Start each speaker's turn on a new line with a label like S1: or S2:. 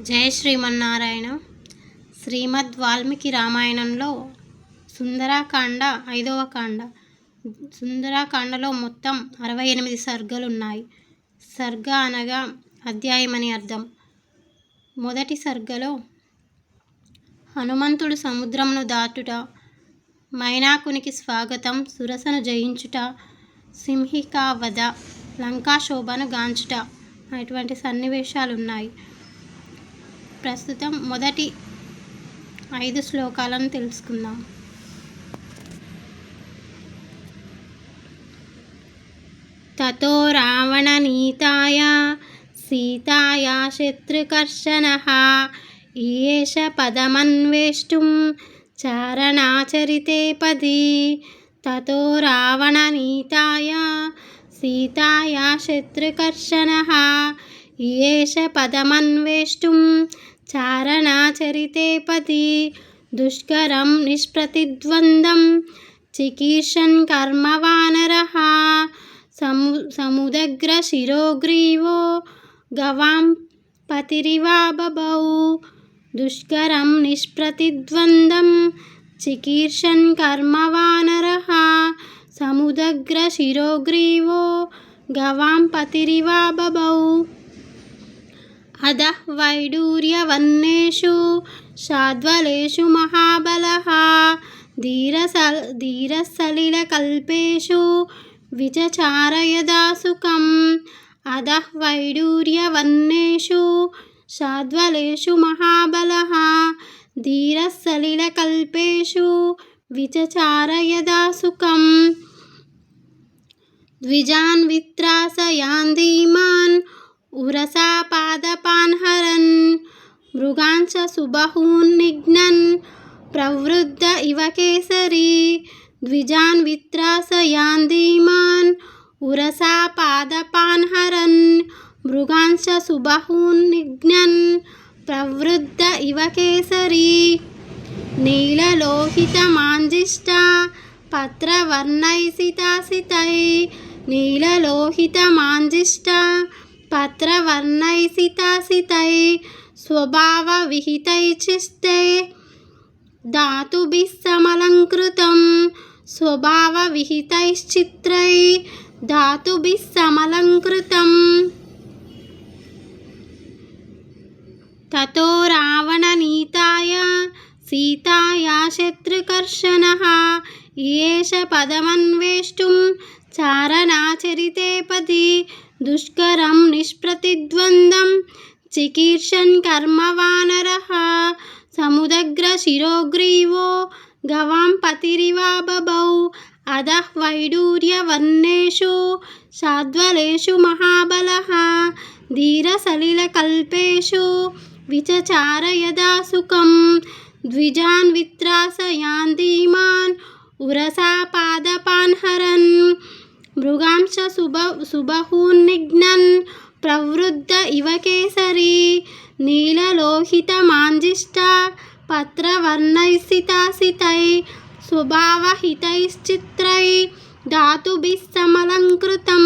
S1: జయ శ్రీమన్నారాయణ. శ్రీమద్ వాల్మీకి రామాయణంలో సుందరాకాండ ఐదవ కాండ. సుందరాకాండలో మొత్తం అరవై ఎనిమిది సర్గలు ఉన్నాయి సర్గ అనగా అధ్యాయం అని అర్థం. మొదటి సర్గలో హనుమంతుడు సముద్రమును దాటుట మైనాకునికి స్వాగతం సురసను జయించుట సింహికా వధ లంకా శోభను గాంచుట అటువంటి సన్నివేశాలు ఉన్నాయి ప్రస్తుతం మొదటి ఐదు శ్లోకాలను తెలుసుకుందాం. తతో రావణనీతాయ సీతాయ శత్రుకర్షణ ఈయేష పదమన్వేష్టం చారణాచరితే పది. తతో రావణనీతాయ సీతాయ శత్రుకర్షణ ఈయేష పదమన్వేష్టం చారణాచరితే పతి దుష్కరం నిష్ప్రతిద్వందం. చికీర్షన్ కర్మవానరः సము సముదగ్ర శిరోగ్రీవో గవాం పతిరివా బభౌ దుష్కరం నిష్ప్రతిద్వందం చికీర్షన్ కర్మవానరः సముదగ్ర శిరోగ్రీవో గవాం పతిరివా బభౌ అధః వైడూర్యవన్నేషు శాద్వలేషు మహాబలः ధీరసల్ ధీరసలిలకల్పేషు విచచారయదాసుకం అధః వైడూర్యవన్నేషు శాద్వలేషు మహాబలः ధీరసలిలకల్పేషు విచచారయదాసుకం ద్విజాన్ విత్రాసయాన్ ధీమాన్ ఉరసా పాదపాన్ హరన్ మృగాంచ సుబహూన్ నిఘ్నన్ ప్రవృద్ధ ఇవ కేసరి ద్విజాన్ విత్రాసయాన్ ధీమాన్ ఉరసా పాదపాన్ హరన్ మృగాంచ సుబహూన్ నిఘ్నన్ ప్రవృద్ధ ఇవ కేసరి. నీలలోహితమాంజిష్ట పత్రవర్ణైసితాసితై నీలలోహితమాంజిష్ట పత్రవర్ణైసితాసితై స్వభావవిహితైచిస్తే ధాతుభిः సమలంకృతం స్వభావవిహితైశ్చిత్రై ధాతుభిः సమలంకృతం తతో రావణనీతాయ సీతాయా శత్రుకర్షణः ఈయేష పదమన్వేष्टुं చారణాచరితే పది దుష్కరం నిష్ప్రతిద్వంద్వం చికీర్షన్ కర్మవానరः సముదగ్ర శిరోగ్రీవో గవాం పతిరివా బభౌ అధః వైడూర్యవర్ణేషు శాద్వలేషు మహాబలः ధీరసలిలకల్పేషు విచచారయదాసుకం ద్విజాన్ విత్రాసయాన్ ధీమాన్ ఉరసా పాదపాన్ హరన్ మృగాంశ శుభ సుబహూన్నిఘ్నన్ ప్రవృద్ధ ఇవ కేసరి నీలలోహితమాంజిష్ట పత్రవర్ణైసితాసితై స్వభావహితైశ్చిత్రై ధాతుభిः సమలంకృతం